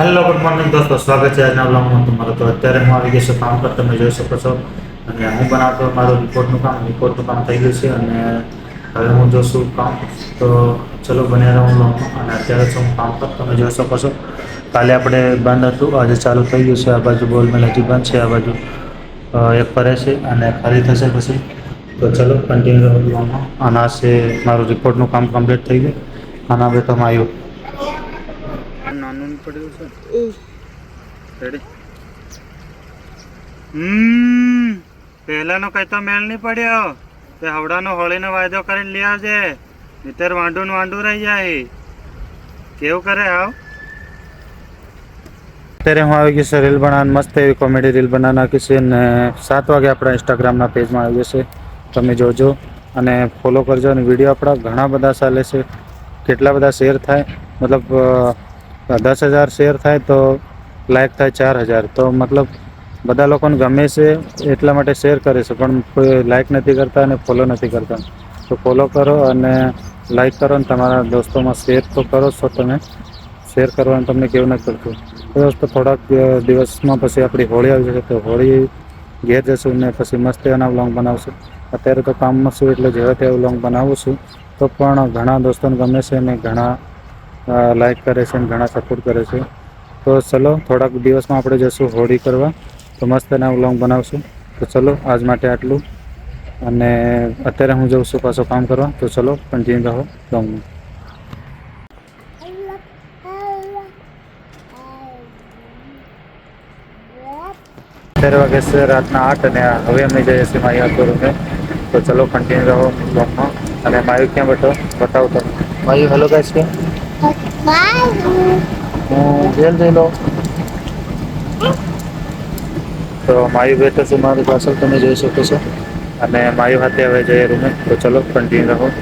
Hello good morning દોસ્તો. સ્વાગત છે આજના બ્લોગમાં તમારું. તો અત્યારે હું આવી ગયો છું કામ પર. તમે જોઈ શકો છો. અને હું બનાવતો મારું રિપોર્ટનું કામ. રિપોર્ટનું કામ થઈ ગયું છે અને હવે હું જોશું કામ. તો ચલો, બન્યા રહું બ્લોગમાં અને અત્યારે છું કામ પર. તમે જોઈ શકો છો. કાલે આપણે બંધ હતું. આજે ચાલુ થઈ ગયું છે. આ બાજુ બોલમેલ હજી બંધ છે. આ બાજુ એક ફરે છે અને ફરી થશે પછી. તો ચલો કન્ટિન્યુ રહું બ્લોગમાં આના છે મારું રિપોર્ટનું કામ કમ્પ્લીટ થઈ ગયું. આના તમે આવ્યું નાનું પડ્યું છે. રેડી હમ. પહેલાનો કઈ તો મેળ નહીં પડ્યો. તે હવડાનો હોળીનો વાયદો કરીને લઈ આવજે. નીતર વાંડું ને વાંડું રહી જાય. કેવું કરે આવ? અત્યારે હું આવી ગયો છે રીલ બનાવવાની મસ્ત એવી કોમેડી રીલ બનાવી નાખી છે અને સાત વાગે આપણા ઇન્સ્ટાગ્રામના પેજમાં આવી જશે. તમે જોજો અને ફોલો કરજો અને વીડિયો આપણા ઘણા બધા ચાલે છે. કેટલા બધા શેર થાય. મતલબ દસ હજાર શેર થાય તો લાઈક થાય ચાર હજાર. તો મતલબ બધા લોકોને ગમે છે એટલા માટે શેર કરે છે, પણ કોઈ લાઈક નથી કરતા અને ફોલો નથી કરતા. તો ફોલો કરો અને લાઈક કરો અને તમારા દોસ્તોમાં શેર તો કરો છો તમે. શેર કરવાનું તમને કેવું નથી કરતું તો દોસ્તો, થોડાક દિવસમાં પછી આપણી હોળી આવી જશે, તો હોળી ઘેર જશું ને પછી મસ્ત એના વ્લોગ બનાવશું. અત્યારે તો કામમાં છું એટલે જેવા તેવા વ્લોગ બનાવું છું. તો પણ ઘણા દોસ્તોને ગમે છે અને ઘણા લાઈક કરે છે અને ઘણા સપોર્ટ કરે છે. તો ચલો, થોડાક દિવસમાં આપણે જશું હોળી કરવા. તો મસ્ત એના વ્લોગ બનાવશું. તો ચલો, આજ માટે આટલું. અને અત્યારે હું જઉં છું પાછો કામ કરવા. તો ચલો કન્ટિન્યુ રહો. વ્લોગમાં અત્યારે વાગે છે, રાતના આઠ અને હવે અમે જઈએ છીએ મારી રૂમે તો ચલો કન્ટિન્યુ રહો બ્લોગમાં અને માયુ ક્યાં બેઠો? બતાવો તો માયુ હેલો ગાઈસ કે જેલ જઈ લો તો માયુ બેઠો છું મારી પાછળ તમે જોઈ શકો છો. અને માયુ હાથે હવે જઈએ રૂમે. તો ચલો કન્ટિન્યુ રહો.